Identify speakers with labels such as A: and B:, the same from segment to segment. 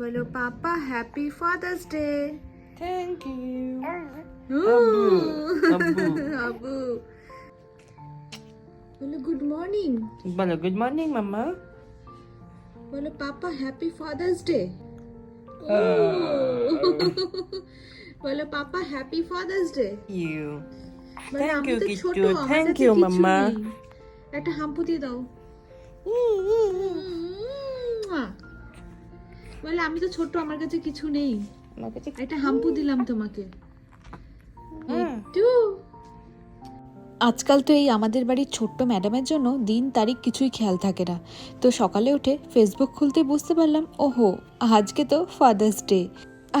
A: বলো papa happy father's day
B: thank you
A: আব্বু বলো গুড মর্নিং
B: বলো গুড মর্নিং মাম্মা.
A: বলো পাপা হ্যাপি ফাদার্স ডে বলো papa happy father's day
B: you Kittu.
A: ছোট আমার
B: Thank
A: কাছে
B: মাম্মা।
A: একটা হাম্পু দিয়ে দাও। বলে আমি তো ছোট আমার কাছে কিছু নেই।
B: আমার কাছে
A: একটা হাম্পু দিলাম তোমাকে। একটু আজকাল তো এই আমাদের বাড়ির ছোট্ট ম্যাডামের জন্য দিন তারিখ কিছুই খেয়াল থাকে না। তো সকালে উঠে ফেসবুক খুলতে বুঝতে পারলাম ওহো আজকে তো ফাদার্স ডে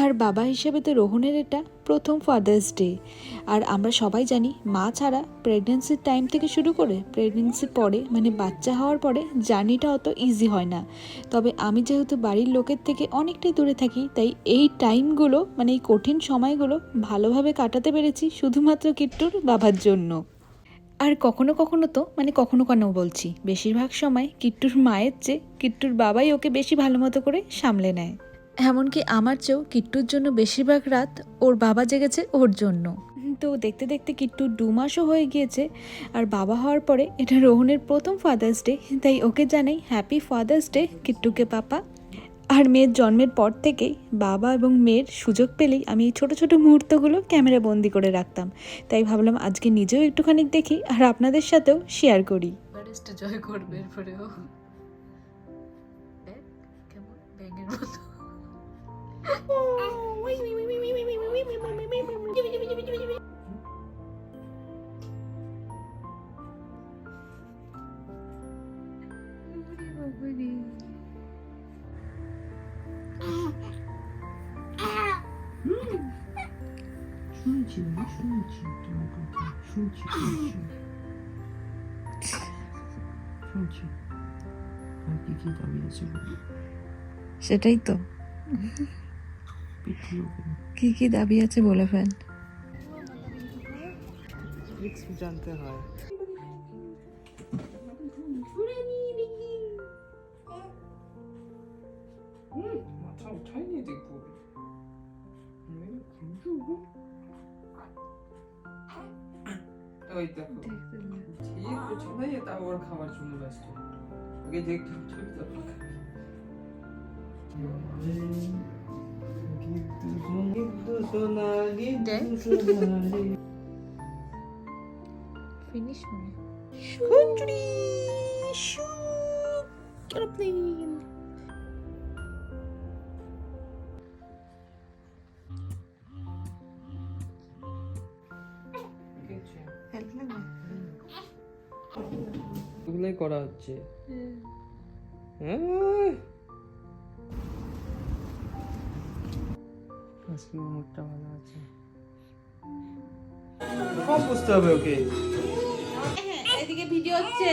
A: আর বাবা হিসেবে তো রোহনের এটা প্রথম ফাদার্স ডে আর আমরা সবাই জানি, মা ছাড়া প্রেগনেন্সির টাইম থেকে শুরু করে প্রেগনেন্সির পরে মানে বাচ্চা হওয়ার পরে জার্নিটা অত ইজি হয় না। তবে আমি যেহেতু বাড়ির লোকের থেকে অনেকটাই দূরে থাকি, তাই এই টাইমগুলো মানে এই কঠিন সময়গুলো ভালোভাবে কাটাতে পেরেছি শুধুমাত্র কিট্টুর বাবার জন্য। আর কখনো কখনো তো মানে কখনো কখনো বলছি, বেশিরভাগ সময় কিট্টুর মায়ের চেয়ে কিট্টুর বাবাই ওকে বেশি ভালো মতো করে সামলে নেয়। এমনকি আমার চেয়েও কিট্টুর জন্য বেশিরভাগ রাত ওর বাবা জেগেছে ওর জন্য। তো দেখতে দেখতে কিট্টু দু মাসও হয়ে গিয়েছে আর বাবা হওয়ার পরে এটা রোহনের প্রথম ফাদার্স ডে তাই ওকে জানাই হ্যাপি ফাদার্স ডে কিট্টুকে পাপা। আর মেয়ের জন্মের পর থেকেই বাবা এবং মেয়ের সুযোগ পেলেই আমি এই ছোটো ছোটো মুহূর্তগুলো ক্যামেরা বন্দি করে রাখতাম। তাই ভাবলাম আজকে নিজেও একটুখানি দেখি আর আপনাদের সাথেও শেয়ার করি। জয় করবে এরপরেও। কেমন ব্যাঙের মতো।
B: শুনছি মা শুনছি তোমার কথা শুনছি শুনছি। শুনছি। আর কি কি দাবি আছে বলো?
A: সেটাই তো। কি কি দাবি আছে বলে ফেল।
B: জানতে হয়। 음, 맞아, 차이니즈 입고. 음, 감수고. 내가 이따 제이크 전에 따로
A: 가발
B: 주문했어.
A: 이게 되게 좀좀더 네? 피니쉬 뭐냐?
B: 슈 줄이 슈 깨럽네 ওগুলোই করা হচ্ছে। হ্যাঁ। আজকে মুডটা ভালো আছে। কম বুঝতে হবে ওকে?
A: এদিকে ভিডিও হচ্ছে।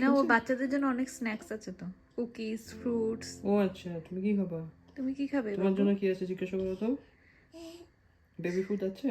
A: না ও বাচ্চাদের জন্য অনেক স্ন্যাক্স আছে তো। কুকিজ ফ্রুটস
B: ও আচ্ছা তুমি কি খাবা?
A: তুমি কি খাবে
B: তোমার জন্য কি আছে জিজ্ঞাসা করো তো। বেবি ফুড আছে?